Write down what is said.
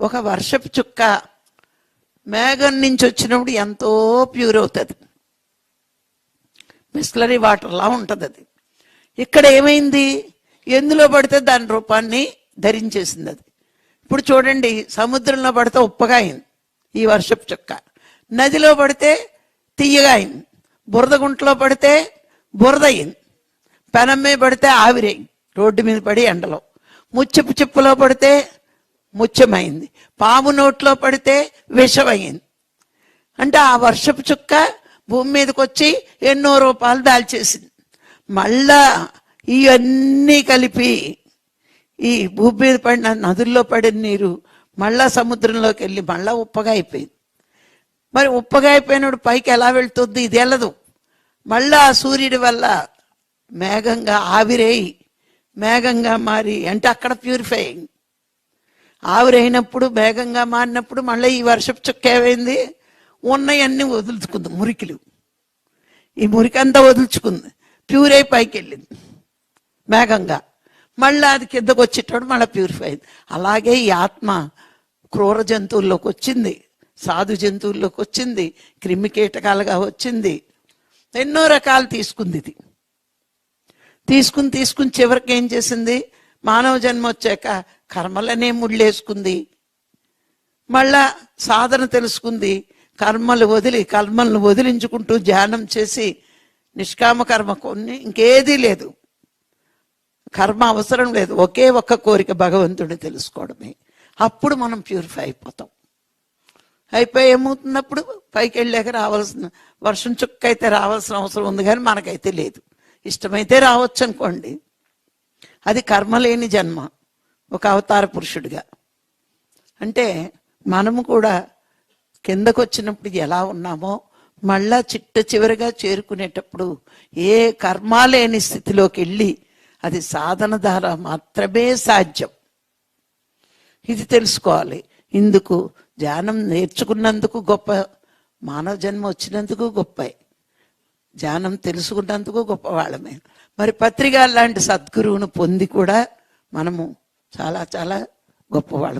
ఒక వర్షపు చుక్క మేఘం నుంచి వచ్చినప్పుడు ఎంతో ప్యూర్ అవుతుంది. మిస్లరీ వాటర్లా ఉంటుంది అది. ఇక్కడ ఏమైంది? ఎందులో పడితే దాని రూపాన్ని ధరించేసింది అది. ఇప్పుడు చూడండి సముద్రంలో పడితే ఉప్పగా అయింది ఈ వర్షపు చుక్క. నదిలో పడితే తీయగా అయింది. బురద గుంటలో పడితే బురద అయింది. పెనం మీద పడితే ఆవిరి రోడ్డు మీద పడి ఎండలో. ముచ్చపు చిప్పులో పడితే ముత్యమైంది పాము నోట్లో పడితే విషమైంది అంటే ఆ వర్షపు చుక్క భూమి మీదకి వచ్చి ఎన్నో రూపాయలు దాల్చేసింది. మళ్ళా ఇవన్నీ కలిపి ఈ భూమి మీద పడిన నదుల్లో పడిన నీరు మళ్ళా సముద్రంలోకి వెళ్ళి మళ్ళా ఉప్పగా అయిపోయింది. మరి ఉప్పగా అయిపోయినప్పుడు పైకి ఎలా వెళ్తుంది? ఇది వెళ్ళదు. మళ్ళా ఆ సూర్యుడి వల్ల మేఘంగా ఆవిరేయి మేఘంగా మారి అంటే అక్కడ ప్యూరిఫైయింగ్. ఆవిరైనప్పుడు వేగంగా మారినప్పుడు మళ్ళీ ఈ వర్షపు చుక్క ఏమైంది? ఉన్నవన్నీ వదులుచుకుంది మురికిలు. ఈ మురికంతా వదులుచుకుంది. ప్యూర్ అయి పైకి వెళ్ళింది మేఘంగా. మళ్ళీ అది కిందకు వచ్చేటప్పుడు మళ్ళీ ప్యూరిఫై అయింది. అలాగే ఈ ఆత్మ క్రూర జంతువుల్లోకి వచ్చింది సాధు జంతువుల్లోకి వచ్చింది క్రిమి కీటకాలుగా వచ్చింది. ఎన్నో రకాలు తీసుకుంది ఇది. తీసుకుని తీసుకుని చివరికి ఏం చేసింది? మానవ జన్మ వచ్చాక కర్మలనే ముళ్ళేసుకుంది. మళ్ళా సాధన తెలుసుకుంది. కర్మలు వదిలి కర్మలను వదిలించుకుంటూ ధ్యానం చేసి నిష్కామ కర్మ కొన్ని ఇంకేదీ లేదు. కర్మ అవసరం లేదు. ఒకే ఒక్క కోరిక భగవంతుడిని తెలుసుకోవడమే. అప్పుడు మనం ప్యూరిఫై అయిపోతాం. అయిపోయి ఏమవుతున్నప్పుడు పైకి వెళ్ళాక రావాల్సిన వర్షం చుక్క అయితే రావాల్సిన అవసరం ఉంది కానీ మనకైతే లేదు. ఇష్టమైతే రావచ్చు అనుకోండి అది కర్మ లేని జన్మ. ఒక అవతార పురుషుడిగా. అంటే మనము కూడా కిందకు వచ్చినప్పుడు ఎలా ఉన్నామో మళ్ళా చిట్ట చివరిగా చేరుకునేటప్పుడు ఏ కర్మ లేని స్థితిలోకి వెళ్ళి అది సాధన ద్వారా మాత్రమే సాధ్యం. ఇది తెలుసుకోవాలి. ఇందుకు ధ్యానం నేర్చుకున్నందుకు గొప్ప మానవ జన్మ వచ్చినందుకు గొప్ప. ధ్యానం తెలుసుకున్నందుకు గొప్ప వాళ్ళమే మరి పత్రిక లాంటి సద్గురువును పొంది కూడా మనము చాలా చాలా గొప్పవాళ్ళు